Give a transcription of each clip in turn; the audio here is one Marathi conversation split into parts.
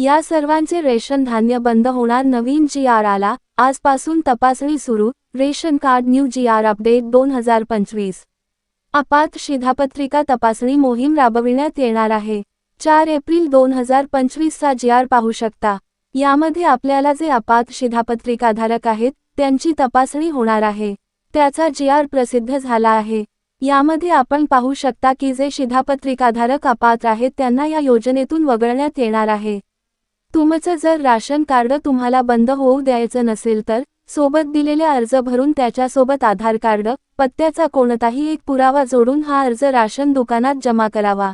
या सर्वांचे रेशन धान्य बंद होणार. नवीन जी आर आला. आजपासून तपासणी सुरू. Ration card new G R update दोन हजार पंचवीस. अपात शिधापत्रिका तपासणी मोहीम राबविण्यात येणार आहे. चार एप्रिल दोन हजार पंचवीसचा जी आर पाहू शकता. यामध्ये आपल्याला जे अपात शिधापत्रिकाधारक आहेत त्यांची तपासणी होणार आहे. त्याचा जी आर प्रसिद्ध झाला आहे. यामध्ये आपण पाहू शकता की जे शिधापत्रिकाधारक अपात्र आहेत त्यांना या योजनेतून वगळण्यात येणार आहे. तुमचं जर राशन कार्ड तुम्हाला बंद होऊ द्यायचं नसेल तर सोबत दिलेले अर्ज भरून त्याच्यासोबत आधार कार्ड पत्त्याचा कोणताही एक पुरावा जोडून हा अर्ज राशन दुकानात जमा करावा.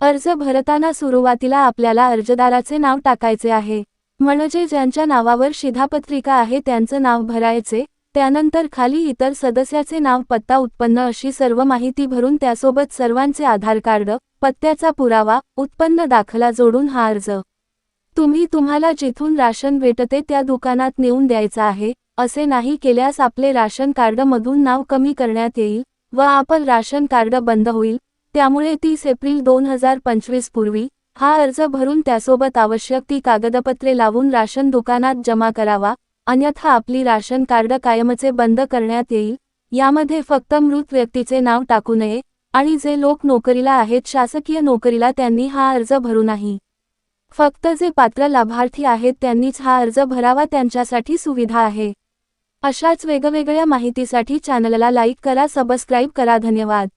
अर्ज भरताना सुरुवातीला आपल्याला अर्जदाराचे नाव टाकायचे आहे. म्हणजे ज्यांच्या नावावर शिधापत्रिका आहे त्यांचं नाव भरायचे त्यानंतर खाली इतर सदस्याचे नाव पत्ता उत्पन्न अशी सर्व माहिती भरून त्यासोबत सर्वांचे आधार कार्ड पत्त्याचा पुरावा उत्पन्न दाखला जोडून हा अर्ज. तुम्ही तुम्हाला जिथून राशन भेटते त्या दुकानात नेऊन द्यायचं आहे असे नाही केल्यास आपले राशन कार्डमधून नाव कमी करण्यात येईल व आपण राशन कार्ड बंद होईल त्यामुळे तीस एप्रिल दोन हजार पंचवीस पूर्वी हा अर्ज भरून त्यासोबत आवश्यक ती कागदपत्रे लावून राशन दुकानात जमा करावा अन्यथा आपली राशन कार्ड कायमचे बंद करण्यात येईल यामध्ये फक्त मृत व्यक्तीचे नाव टाकू नये आणि जे लोक नोकरीला आहेत शासकीय नोकरीला त्यांनी हा अर्ज भरू नाही. फक्त जे पात्र लाभार्थी आहेत त्यांनीच हा अर्ज भरावा त्यांच्यासाठी सुविधा आहे. अशाच वेगवेगळ्या माहितीसाठी चॅनलला लाईक करा सबस्क्राईब करा धन्यवाद.